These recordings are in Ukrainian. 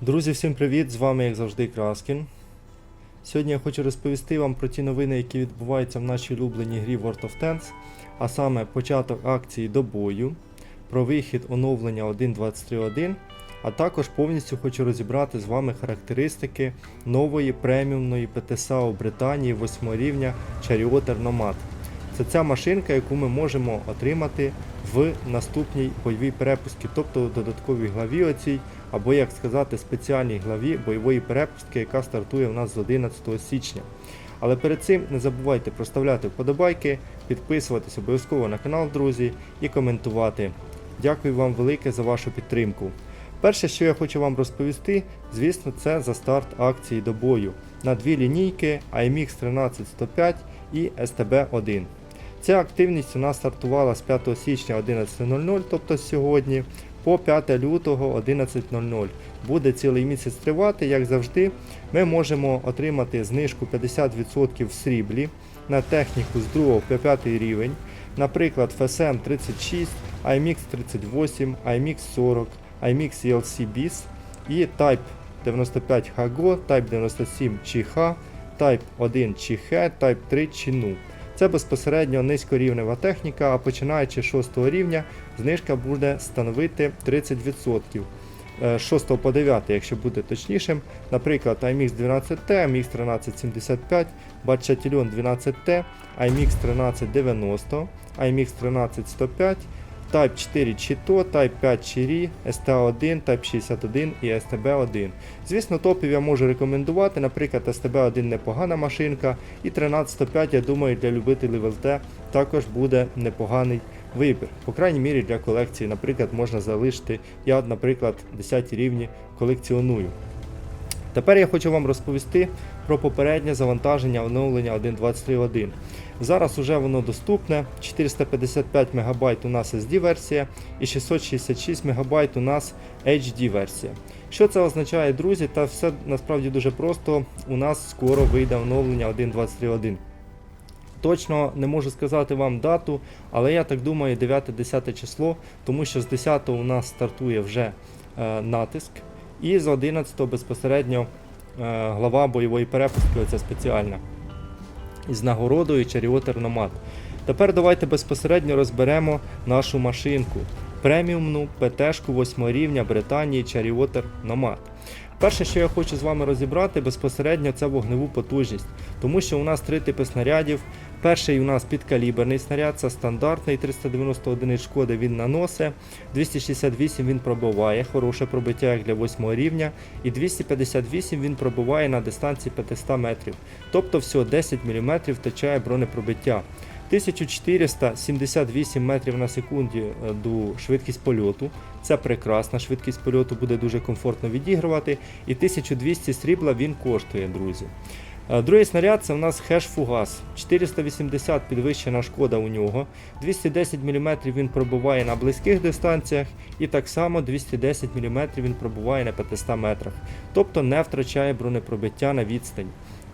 Друзі, всім привіт! З вами, як завжди, Краскін. Сьогодні я хочу розповісти вам про ті новини, які відбуваються в нашій улюбленій грі World of Tanks, а саме початок акції до бою, про вихід оновлення 1.23.1, а також повністю хочу розібрати з вами характеристики нової преміумної ПТСА у Британії 8 рівня Charioteer Nomad. Це ця машинка, яку ми можемо отримати в наступній бойовій перепустці, тобто в додатковій главі оцій, або як сказати, спеціальній главі бойової перепустки, яка стартує у нас з 11 січня. Але перед цим не забувайте проставляти вподобайки, підписуватись обов'язково на канал, друзі, і коментувати. Дякую вам велике за вашу підтримку. Перше, що я хочу вам розповісти, звісно, це за старт акції до бою на дві лінійки IMX 13105 і STB1. Ця активність у нас стартувала з 5 січня 11.00, тобто сьогодні, по 5 лютого 11.00. Буде цілий місяць тривати, як завжди. Ми можемо отримати знижку 50% в сріблі на техніку з 2 по 5 рівень, наприклад, FSM 36, IMX 38, IMX 40, IMX ELC BIS і Type 95 HAGO, Type 97 CH, Type 1 CH, Type 3 CHINU. Це безпосередньо низькорівнева техніка, а починаючи з 6 рівня знижка буде становити 30%. Е, З 6 по 9, якщо бути точнішим, наприклад, IMX 12T, IMX 1375, Батчатільон 12T, IMX 1390, IMX 13105, Type 4 Chito, Type 5 Chiri, STA1, Type 61 і STB1. Звісно, топів я можу рекомендувати, наприклад, STB1 непогана машинка, і 1305, я думаю, для любителів ЛТ також буде непоганий вибір. По крайній мірі для колекції, наприклад, можна залишити. Я, наприклад, 10 рівні колекціоную. Тепер я хочу вам розповісти про попереднє завантаження оновлення 1.23.1. Зараз уже воно доступне. 455 МБ у нас SD версія і 666 МБ у нас HD версія. Що це означає, друзі? Та все насправді дуже просто. У нас скоро вийде оновлення 1.23.1. Точно не можу сказати вам дату, але я так думаю 9-10 число, тому що з 10 у нас стартує вже е, натиск, і з 11 безпосередньо е, глава бойової перепустки, оця спеціальна, із нагородою Nomad. Тепер давайте безпосередньо розберемо нашу машинку. Преміумну ПТ-шку 8 рівня Британії Charioteer Nomad. Перше, що я хочу з вами розібрати, безпосередньо це вогневу потужність, тому що у нас три типи снарядів. Перший у нас підкаліберний снаряд, це стандартний 391 шкоди він наносить, 268 він пробиває, хороше пробиття як для 8 рівня, і 258 він пробиває на дистанції 500 метрів. Тобто всього 10 мм втрачає бронепробиття. 1478 метрів на секунді е, до швидкість польоту. Це прекрасна швидкість польоту, буде дуже комфортно відігрувати. І 1200 срібла він коштує, друзі. Е, Другий снаряд це у нас хеш-фугас. 480 підвищена шкода у нього. 210 мм він пробуває на близьких дистанціях, і так само 210 мм він пробуває на 500 метрах. Тобто не втрачає бронепробиття на відстань.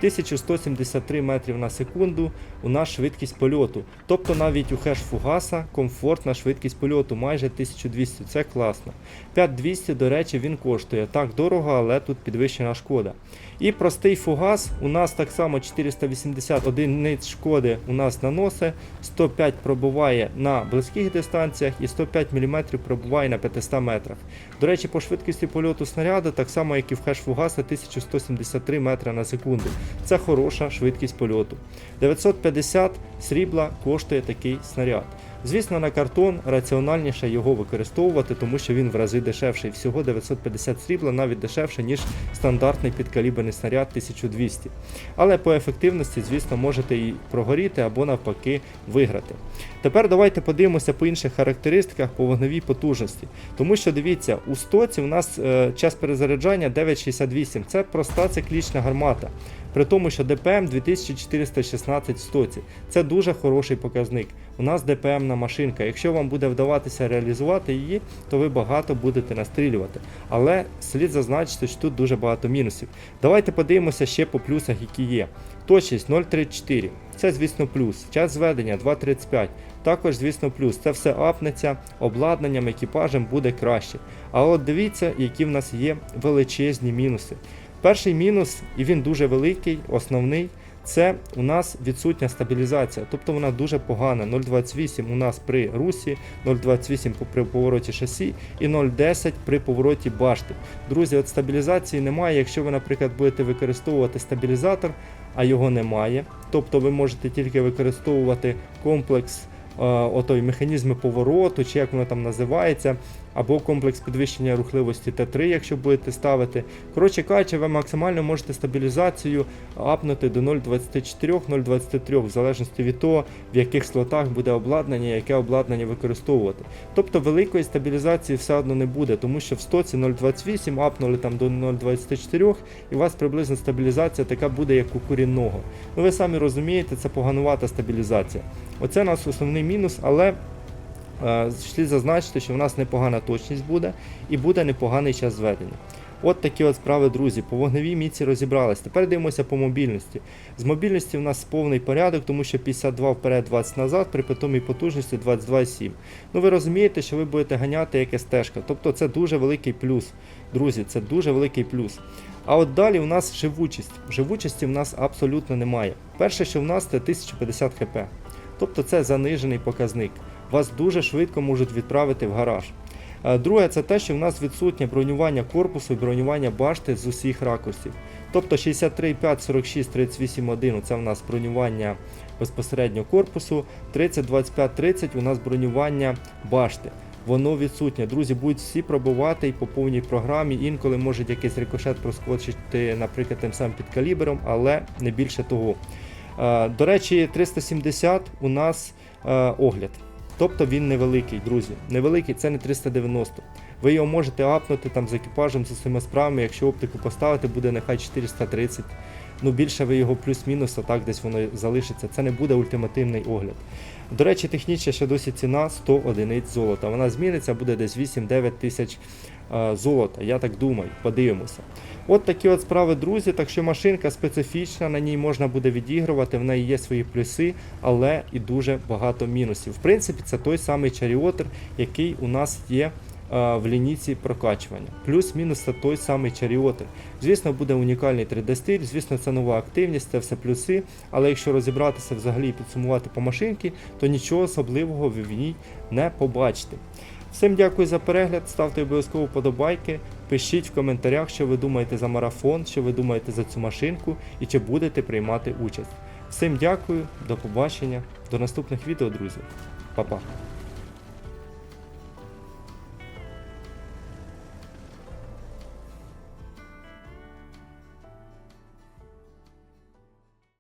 1173 метрів на секунду у нас швидкість польоту. Тобто навіть у хеш фугаса комфортна швидкість польоту майже 1200, це класно. 5200, до речі, він коштує. Так дорого, але тут підвищена шкода. І простий фугас у нас так само 480 одиниць шкоди у нас наносить, 105 пробуває на близьких дистанціях і 105 мм пробуває на 500 метрах. До речі, по швидкості польоту снаряду, так само як і в хеш фугаса 1173 метри на секунду. Це хороша швидкість польоту. 950 срібла коштує такий снаряд. Звісно, на картон раціональніше його використовувати, тому що він в рази дешевший. Всього 950 срібла, навіть дешевше, ніж стандартний підкаліберний снаряд 1200. Але по ефективності, звісно, можете і прогоріти або навпаки виграти. Тепер давайте подивимося по інших характеристиках по вогневій потужності. Тому що дивіться, у стоці у нас е, час перезаряджання 9,68. Це проста циклічна гармата. При тому, що ДПМ 2416 в стоці. Це дуже хороший показник. У нас ДПМна машинка. Якщо вам буде вдаватися реалізувати її, то ви багато будете настрілювати. Але слід зазначити, що тут дуже багато мінусів. Давайте подивимося ще по плюсах, які є. Точність 0,34. Це, звісно, плюс. Час зведення 2,35. Також, звісно, плюс. Це все апнеться, обладнанням, екіпажем буде краще. А от дивіться, які в нас є величезні мінуси. Перший мінус, і він дуже великий, основний. Це у нас відсутня стабілізація, тобто вона дуже погана. 0,28 у нас при русі, 0,28 при повороті шасі і 0,10 при повороті башти. Друзі, от стабілізації немає. Якщо ви, наприклад, будете використовувати стабілізатор, а його немає, тобто ви можете тільки використовувати комплекс е, отой механізми повороту, чи як воно там називається, або комплекс підвищення рухливості Т3, якщо будете ставити. Коротше кажучи, ви максимально можете стабілізацію апнути до 0,24-0,23, в залежності від того, в яких слотах буде обладнання, яке обладнання використовувати. Тобто великої стабілізації все одно не буде, тому що в стоці 0,28 апнули там до 0,24, і у вас приблизно стабілізація така буде, як у корінного. Ну ви самі розумієте, це поганувата стабілізація. Оце у нас основний мінус, але слід зазначити, що в нас непогана точність буде і буде непоганий час зведення. От такі от справи, друзі. По вогневій міці розібрались. Тепер дивимося по мобільності. З мобільності в нас повний порядок, тому що 52 вперед, 20 назад, при питомій потужності 22,7. Ну ви розумієте, що ви будете ганяти як стежка. Тобто це дуже великий плюс. Друзі, це дуже великий плюс. А от далі у нас живучість. Живучості в нас абсолютно немає. Перше, що в нас, це 1050 хп. Тобто це занижений показник. Вас дуже швидко можуть відправити в гараж. Е, Друге, це те, що в нас відсутнє бронювання корпусу і бронювання башти з усіх ракурсів. Тобто 63,5, 46, 38,1 це в нас бронювання безпосередньо корпусу, 30, 25, 30 у нас бронювання башти. Воно відсутнє. Друзі, будуть всі пробувати і по повній програмі. Інколи може якийсь рикошет проскочити, наприклад, тим самим під калібром, але не більше того. Е, До речі, 370 у нас е, огляд. Тобто він невеликий, друзі. Невеликий це не 390. Ви його можете апнути там з екіпажем, з усіма справами, якщо оптику поставити, буде нехай 430. Ну більше ви його плюс-мінус, а так десь воно залишиться. Це не буде ультимативний огляд. До речі, технічна ще досі ціна 100 одиниць золота. Вона зміниться, буде десь 8-9 тисяч золота. Я так думаю, подивимося. От такі от справи, друзі. Так що машинка специфічна, на ній можна буде відігрувати, в неї є свої плюси, але і дуже багато мінусів. В принципі, це той самий чаріотер, який у нас є. е, В лінійці прокачування. Плюс-мінус це той самий чаріотер. Звісно, буде унікальний 3D-стиль, звісно, це нова активність, це все плюси. Але якщо розібратися взагалі і підсумувати по машинці, то нічого особливого ви в ній не побачите. Всім дякую за перегляд, ставте обов'язково подобайки, пишіть в коментарях, що ви думаєте за марафон, що ви думаєте за цю машинку і чи будете приймати участь. Всім дякую, до побачення, до наступних відео, друзі. Па-па.